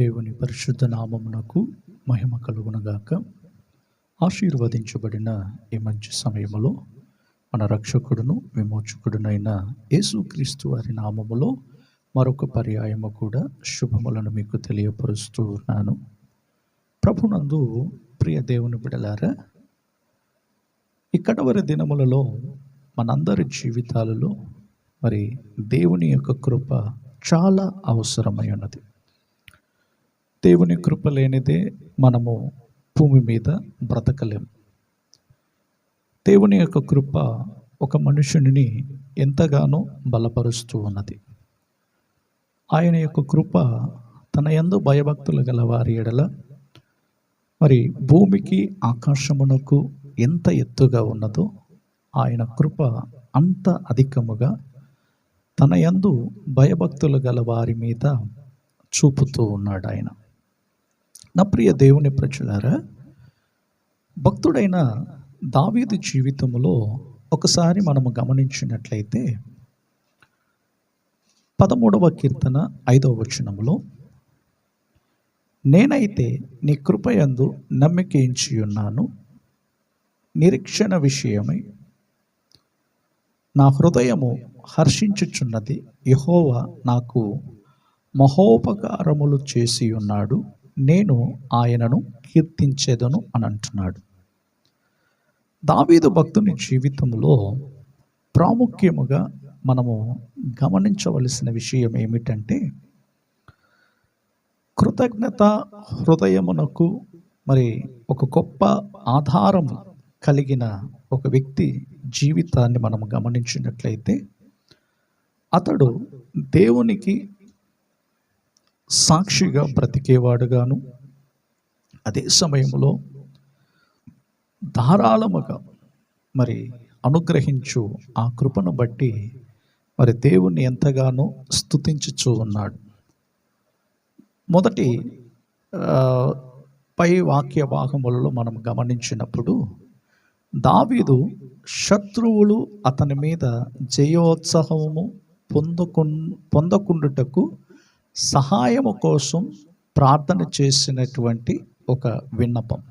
దేవుని పరిశుద్ధ నామమునకు మహిమ కలుగునగాక. ఆశీర్వదించబడిన ఈ మంచి సమయములో మన రక్షకుడును విమోచకుడునైన యేసుక్రీస్తు వారి నామములో మరొక పర్యాయము కూడా శుభములను మీకు తెలియపరుస్తూ ఉన్నాను. ప్రభునందు ప్రియ దేవుని బిడలారా ఇక్కడ కడవరి దినములలో మనందరి జీవితాలలో మరి దేవుని యొక్క కృప చాలా అవసరమై ఉన్నది. దేవుని కృప లేనిదే మనము భూమి మీద బ్రతకలేం. దేవుని యొక్క కృప ఒక మనుషుని ఎంతగానో బలపరుస్తూ ఉన్నది. ఆయన యొక్క కృప తన యందు భయభక్తులు గల వారి ఎడల మరి భూమికి ఆకాశమునకు ఎంత ఎత్తుగా ఉన్నదో ఆయన కృప అంత అధికముగా తన యందు భయభక్తులు గల వారి మీద చూపుతూ ఉన్నాడు ఆయన. నా ప్రియ దేవుని ప్రజలారా భక్తుడైన దావీదు జీవితంలో ఒకసారి మనము గమనించినట్లయితే పదమూడవ కీర్తన ఐదవ వచనంలో నేనైతే నీ కృపయందు నమ్మికించి ఉన్నాను నిరీక్షణ విషయమై నా హృదయము హర్షించుచున్నది యహోవా నాకు మహోపకారములు చేసి ఉన్నాడు. నేను ఆయనను కీర్తించేదను అని అంటున్నాడు. దావీదు భక్తుని జీవితంలో ప్రాముఖ్యముగా మనము గమనించవలసిన విషయం ఏమిటంటే కృతజ్ఞత హృదయమునకు మరి ఒక గొప్ప ఆధారం కలిగిన ఒక వ్యక్తి జీవితాన్ని మనం గమనించినట్లయితే అతడు దేవునికి సాక్షిగా బ్రతికేవాడుగాను. అదే సమయంలో ధారాళముగా మరి అనుగ్రహించు ఆ కృపను బట్టి మరి దేవుణ్ణి ఎంతగానో స్థుతించుచూ ఉన్నాడు. మొదటి పై వాక్య భాగములలో మనం గమనించినప్పుడు దావీదు శత్రువులు అతని మీద జయోత్సాహము పొందకు పొందకుండుటకు సహాయము కోసం ప్రార్థన చేసినటువంటి ఒక విన్నపం.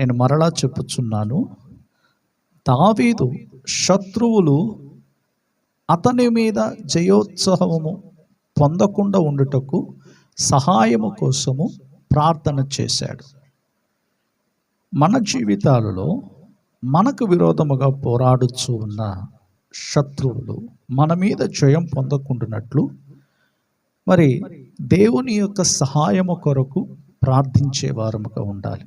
నేను మరలా చెప్పుచున్నాను దావీదు శత్రువులు అతని మీద జయోత్సాహము పొందకుండా ఉండుటకు సహాయము కోసము ప్రార్థన చేశాడు. మన జీవితాలలో మనకు విరోధముగా పోరాడుచు ఉన్న శత్రువులు మన మీద జయం పొందకుండానట్లు మరి దేవుని యొక్క సహాయము కొరకు ప్రార్థించే వారముగా ఉండాలి.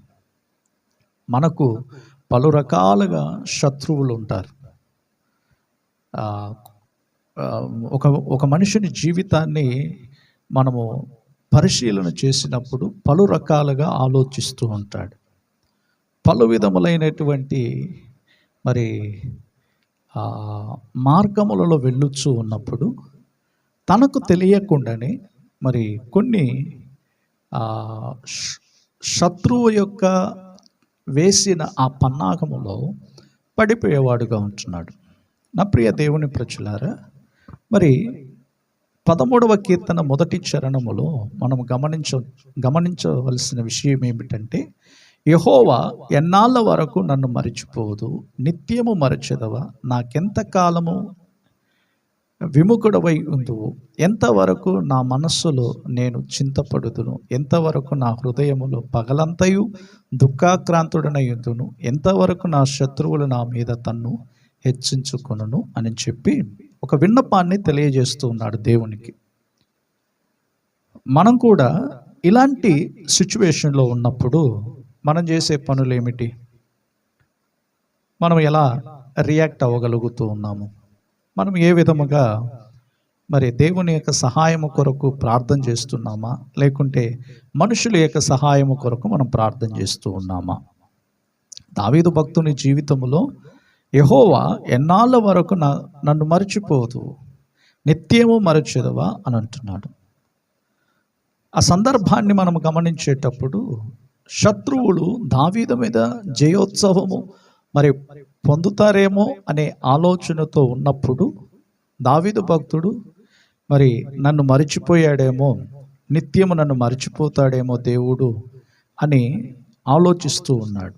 మనకు పలు రకాలుగా శత్రువులు ఉంటారు. ఒక ఒక మనిషిని జీవితాన్ని మనము పరిశీలన చేసినప్పుడు పలు రకాలుగా ఆలోచిస్తూ ఉంటాడు. పలు విధములైనటువంటి మరి మార్గములలో వెళ్ళొచ్చు ఉన్నప్పుడు తనకు తెలియకుండానే మరి కొన్ని శత్రువు యొక్క వేసిన ఆ పన్నాగములో పడిపోయేవాడుగా ఉంటున్నాడు. నా ప్రియ దేవుని ప్రచులారా మరి పదమూడవ కీర్తన మొదటి చరణములో మనం గమనించ గమనించవలసిన విషయం ఏమిటంటే యహోవా ఎన్నాళ్ళ వరకు నన్ను మరిచిపోదు నిత్యము మరచెదవా? నాకెంత కాలము? విముఖుడవై ఉందువు. ఎంతవరకు నా మనస్సులో నేను చింతపడుదును? ఎంతవరకు నా హృదయములో పగలంతయు దుఃఖాక్రాంతుడనయుదును? ఎంతవరకు నా శత్రువులు నా మీద తన్ను హెచ్చించుకొనును? అని చెప్పి ఒక విన్నపాన్ని తెలియజేస్తూ ఉన్నాడు దేవునికి. మనం కూడా ఇలాంటి సిచ్యువేషన్లో ఉన్నప్పుడు మనం చేసే పనులు ఏమిటి మనం ఎలా రియాక్ట్ అవ్వగలుగుతూ ఉన్నాము? మనం ఏ విధముగా మరి దేవుని యొక్క సహాయము కొరకు ప్రార్థన చేస్తున్నామా? లేకుంటే మనుషుల యొక్క సహాయము కొరకు మనం ప్రార్థన చేస్తూ ఉన్నామా? దావీదు భక్తుని జీవితంలో యహోవా ఎన్నాళ్ళ వరకు నా నన్ను మరచిపోదు నిత్యము మరచెదవా అని అంటున్నాడు. ఆ సందర్భాన్ని మనం గమనించేటప్పుడు శత్రువులు దావీదు మీద జయోత్సవము మరి పొందుతారేమో అనే ఆలోచనతో ఉన్నప్పుడు దావీదు భక్తుడు మరి నన్ను మరిచిపోయాడేమో నిత్యము నన్ను మర్చిపోతాడేమో దేవుడు అని ఆలోచిస్తూ ఉన్నాడు.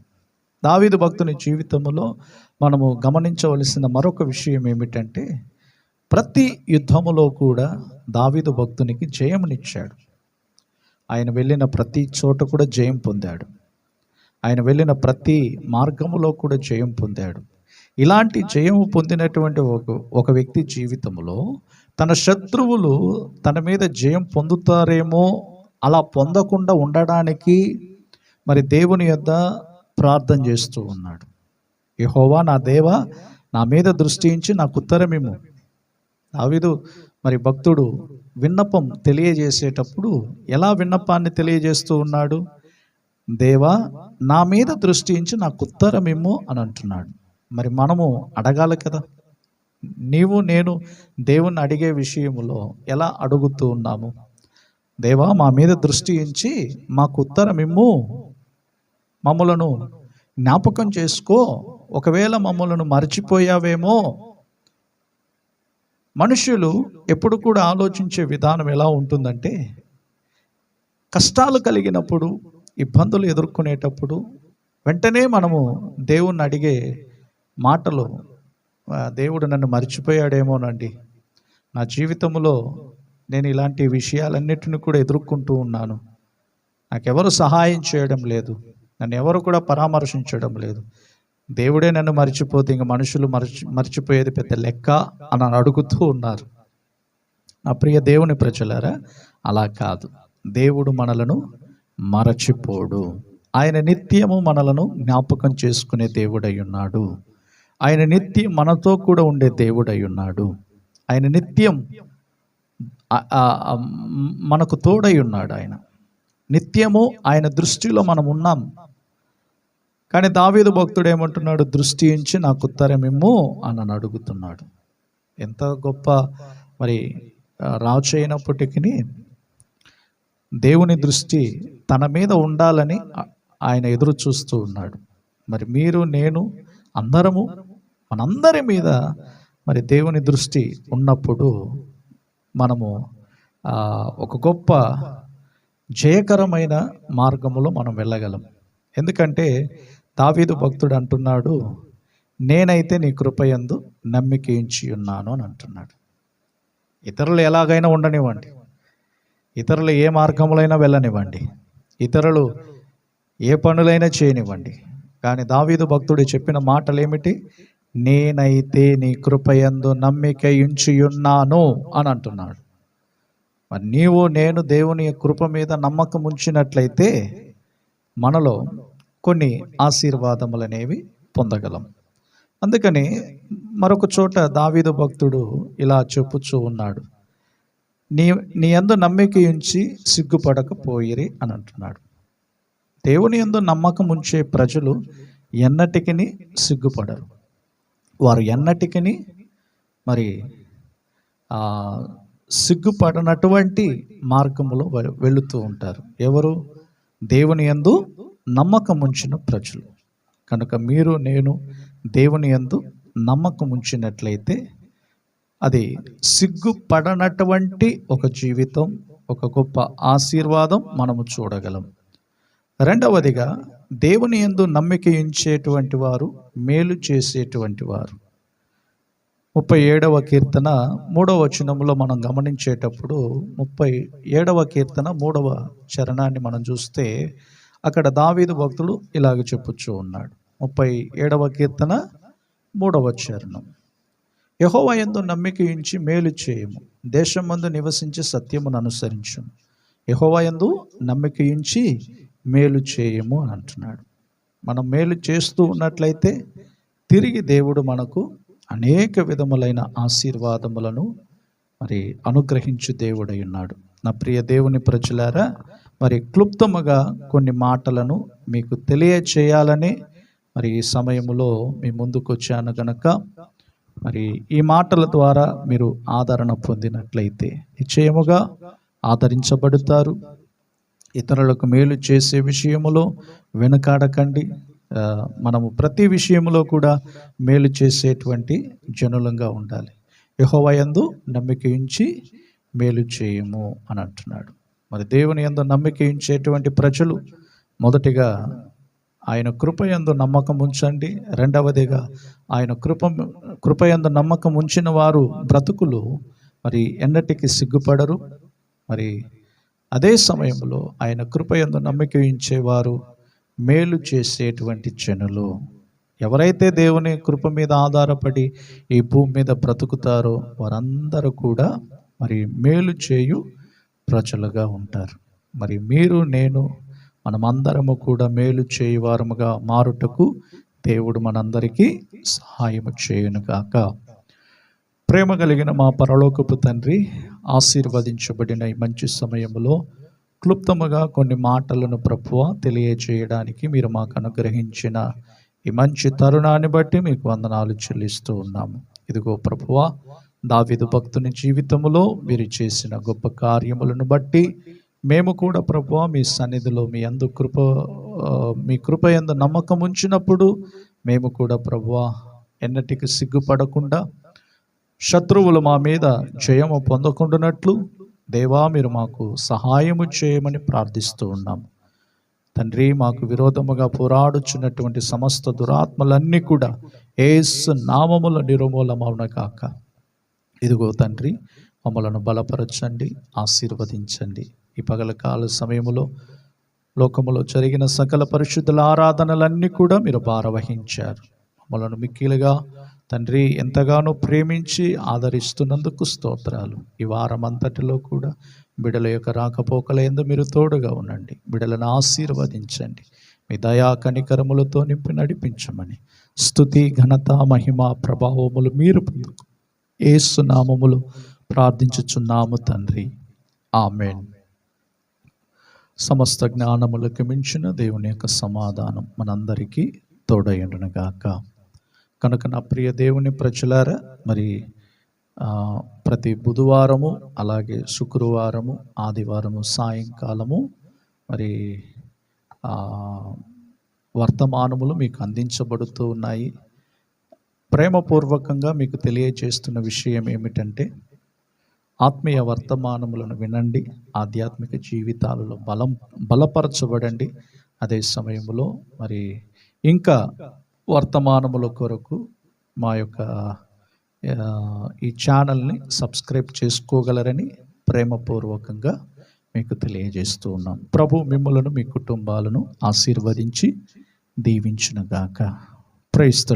దావీదు భక్తుని జీవితంలో మనము గమనించవలసిన మరొక విషయం ఏమిటంటే ప్రతి యుద్ధములో కూడా దావీదు భక్తునికి జయమునిచ్చాడు. ఆయన వెళ్ళిన ప్రతి చోట కూడా జయం పొందాడు. ఆయన వెళ్ళిన ప్రతి మార్గములో కూడా జయం పొందాడు. ఇలాంటి జయము పొందినటువంటి ఒక ఒక వ్యక్తి జీవితంలో తన శత్రువులు తన మీద జయం పొందుతారేమో అలా పొందకుండా ఉండడానికి మరి దేవుని యొద్ద ప్రార్థన చేస్తూ ఉన్నాడు. యహోవా నా దేవ నా మీద దృష్టించి నాకు ఉత్తరమేమో దావీదు మరి భక్తుడు విన్నపం తెలియజేసేటప్పుడు ఎలా విన్నపాన్ని తెలియజేస్తూ ఉన్నాడు? దేవా నా మీద దృష్టి ఉంచి నాకు ఉత్తరమేమో అని అంటున్నాడు. మరి మనము అడగాలి కదా. నీవు నేను దేవుణ్ణి అడిగే విషయంలో ఎలా అడుగుతూ ఉన్నాము? దేవా మా మీద దృష్టి ఉంచి మాకు ఉత్తరమిమ్ము మమ్మలను జ్ఞాపకం చేసుకో. ఒకవేళ మమ్మలను మర్చిపోయావేమో. మనుషులు ఎప్పుడు కూడా ఆలోచించే విధానం ఎలా ఉంటుందంటే కష్టాలు కలిగినప్పుడు ఇబ్బందులు ఎదుర్కొనేటప్పుడు వెంటనే మనము దేవుణ్ణి అడిగే మాటలు దేవుడు నన్ను మర్చిపోయాడేమోనండి. నా జీవితంలో నేను ఇలాంటి విషయాలన్నిటిని కూడా ఎదుర్కొంటూ ఉన్నాను. నాకెవరు సహాయం చేయడం లేదు. నన్ను ఎవరు కూడా పరామర్శించడం లేదు. దేవుడే నన్ను మర్చిపోతే ఇంక మనుషులు మర్చి మర్చిపోయేది పెద్ద లెక్క అని అడుగుతూ ఉన్నారు. నా ప్రియ దేవుని ప్రజలారా అలా కాదు. దేవుడు మనలను మరచిపోడు. ఆయన నిత్యము మనలను జ్ఞాపకం చేసుకునే దేవుడై ఉన్నాడు ఆయన నిత్యం మనతో కూడా ఉండే దేవుడై ఉన్నాడు ఆయన నిత్యం మనకు తోడై ఉన్నాడు ఆయన. నిత్యము ఆయన దృష్టిలో మనం ఉన్నాం కానీ దావీదు భక్తుడు ఏమంటున్నాడు? దృష్టి ఉంచి నాకు ఉత్తరమిమ్ము అని అడుగుతున్నాడు. ఎంత గొప్ప మరి రాజు అయినప్పటికీ దేవుని దృష్టి తన మీద ఉండాలని ఆయన ఎదురు చూస్తూ ఉన్నాడు. మరి మీరు నేను అందరము మనందరి మీద మరి దేవుని దృష్టి ఉన్నప్పుడు మనము ఒక గొప్ప జయకరమైన మార్గములో మనం వెళ్ళగలం. ఎందుకంటే దావీదు భక్తుడు అంటున్నాడు నేనైతే నీ కృపయందు నమ్మికించి ఉన్నాను అని అంటున్నాడు. ఇతరులు ఎలాగైనా ఉండనివ్వండి. ఇతరులు ఏ మార్గములైనా వెళ్ళనివ్వండి. ఇతరులు ఏ పనులైనా చేయనివ్వండి. కానీ దావీదు భక్తుడు చెప్పిన మాటలు ఏమిటి నేనైతే నీ కృపయందు నమ్మిక ఇంచియున్నాను అని అంటున్నాడు. మరి నీవు నేను దేవుని కృప మీద నమ్మకం ఉంచినట్లయితే మనలో కొన్ని ఆశీర్వాదములనేవి పొందగలం. అందుకని మరొక చోట దావీదు భక్తుడు ఇలా చెప్పుచూ ఉన్నాడు. నీ నీ యందు నమ్మిక ఉంచి సిగ్గుపడకపోయిరి అని అంటున్నాడు దేవుని యందు నమ్మకం ఉంచే ప్రజలు ఎన్నటికిని సిగ్గుపడరు. వారు ఎన్నటికిని మరి సిగ్గుపడనటువంటి మార్గములో వె- వెళుతూ ఉంటారు. ఎవరు? దేవుని యందు నమ్మకం ఉంచిన ప్రజలు. కనుక మీరు నేను దేవుని యందు నమ్మకం ఉంచినట్లయితే అది సిగ్గుపడనటువంటి ఒక జీవితం ఒక గొప్ప ఆశీర్వాదం మనము చూడగలం. రెండవదిగా దేవుని యందు నమ్మిక ఉంచేటువంటి వారు మేలు చేసేటువంటి వారు. ముప్పై ఏడవ కీర్తన మూడవ వచనంలో మనం గమనించేటప్పుడు ముప్పై ఏడవ కీర్తన మూడవ చరణాన్ని మనం చూస్తే అక్కడ దావీదు భక్తుడు ఇలాగ చెప్పుచ్చు ఉన్నాడు. ముప్పై ఏడవ కీర్తన మూడవ చరణం. యహోవ యందు నమ్మిక ఉంచి మేలు చేయము. దేశం మందు నివసించి సత్యమును అనుసరించు యహోవ ఎందు నమ్మిక ఉంచి మేలు చేయము అని అంటున్నాడు. మనం మేలు చేస్తూ ఉన్నట్లయితే తిరిగి దేవుడు మనకు అనేక విధములైన ఆశీర్వాదములను మరి అనుగ్రహించు దేవుడై ఉన్నాడు. నా ప్రియ దేవుని ప్రజలారా మరి క్లుప్తముగా కొన్ని మాటలను మీకు తెలియచేయాలని మరి ఈ సమయంలో మీ ముందుకు వచ్చాను గనక మరి ఈ మాటల ద్వారా మీరు ఆదరణ పొందినట్లయితే నిశ్చయముగా ఆదరించబడతారు. ఇతరులకు మేలు చేసే విషయములో వెనుకాడకండి. మనము ప్రతి విషయములో కూడా మేలు చేసేటువంటి జనులంగా ఉండాలి. యహోవయందు నమ్మిక ఉంచి మేలు చేయము అని అంటున్నాడు. మరి దేవుని యందు నమ్మిక ఉంచేటువంటి ప్రజలు మొదటిగా ఆయన కృపయందు నమ్మకం ఉంచండి. రెండవదిగా ఆయన కృప కృపయందు నమ్మకం ఉంచిన వారు బ్రతుకులు మరి ఎన్నటికి సిగ్గుపడరు. మరి అదే సమయంలో ఆయన కృపయందు నమ్మకించేవారు నమ్మిక ఉంచేవారు మేలు చేసేటువంటి జనులు. ఎవరైతే దేవుని కృప మీద ఆధారపడి ఈ భూమి మీద బ్రతుకుతారో వారందరూ కూడా మరి మేలు చేయు ప్రజలుగా ఉంటారు. మరి మీరు నేను మనమందరము కూడా మేలు చేయువారముగా మారుటకు దేవుడు మనందరికీ సహాయము చేయను కాక ప్రేమ కలిగిన మా పరలోకపు తండ్రి ఆశీర్వదించబడిన ఈ మంచి సమయంలో క్లుప్తముగా కొన్ని మాటలను ప్రభువ తెలియజేయడానికి మీరు మాకు అనుగ్రహించిన ఈ మంచి తరుణాన్ని బట్టి మీకు వందనాలు చెల్లిస్తూ ఉన్నాము. ఇదిగో ప్రభువ దావిదు భక్తుని జీవితంలో మీరు చేసిన గొప్ప కార్యములను బట్టి మేము కూడా ప్రభువ మీ సన్నిధిలో మీ అందు కృప మీ కృప ఎందు నమ్మకం ఉంచినప్పుడు మేము కూడా ప్రభువ ఎన్నటికి సిగ్గుపడకుండా శత్రువులు మా మీద జయము పొందకుండానట్లు దేవా మీరు మాకు సహాయము చేయమని ప్రార్థిస్తూ ఉన్నాము తండ్రి మాకు విరోధముగా పోరాడుచున్నటువంటి సమస్త దురాత్మలన్నీ కూడా ఏసు నామముల నిరుమూలమవున కాక ఇదిగో తండ్రి మమ్మలను బలపరచండి ఆశీర్వదించండి. ఈ పగల కాల సమయంలో లోకములో జరిగిన సకల పరిశుద్ధుల ఆరాధనలన్నీ కూడా మీరు భారవహించారు. మమ్మలను మిక్కిలుగా తండ్రి ఎంతగానో ప్రేమించి ఆదరిస్తున్నందుకు స్తోత్రాలు. ఈ వారం అంతటిలో కూడా బిడల యొక్క రాకపోకల ఎందు మీరు తోడుగా ఉండండి. బిడలను ఆశీర్వదించండి. మీ దయా కనికరములతో నింపి నడిపించమని స్థుతి ఘనత మహిమ ప్రభావములు మీరు పొందుకు. ఏసునామములు ప్రార్థించుచున్నాము తండ్రి. ఆమెన్. సమస్త జ్ఞానములకు మించిన దేవుని యొక్క సమాధానం మనందరికీ తోడయ్యుండునుగాక. కనుక నా ప్రియ దేవుని ప్రజలారా మరి ప్రతి బుధవారము అలాగే శుక్రవారము ఆదివారము సాయంకాలము మరి వర్తమానములు మీకు అందించబడుతూ ఉన్నాయి. ప్రేమపూర్వకంగా మీకు తెలియజేస్తున్న విషయం ఏమిటంటే ఆత్మీయ వర్తమానములను వినండి ఆధ్యాత్మిక జీవితాలలో బలం బలపరచబడండి. అదే సమయంలో మరి ఇంకా వర్తమానముల కొరకు మా యొక్క ఈ ఛానల్ని సబ్స్క్రైబ్ చేసుకోగలరని ప్రేమపూర్వకంగా మీకు తెలియజేస్తూ ఉన్నాం. ప్రభు మిమ్మలను మీ కుటుంబాలను ఆశీర్వదించి దీవించునుగాక ప్రైస్ ద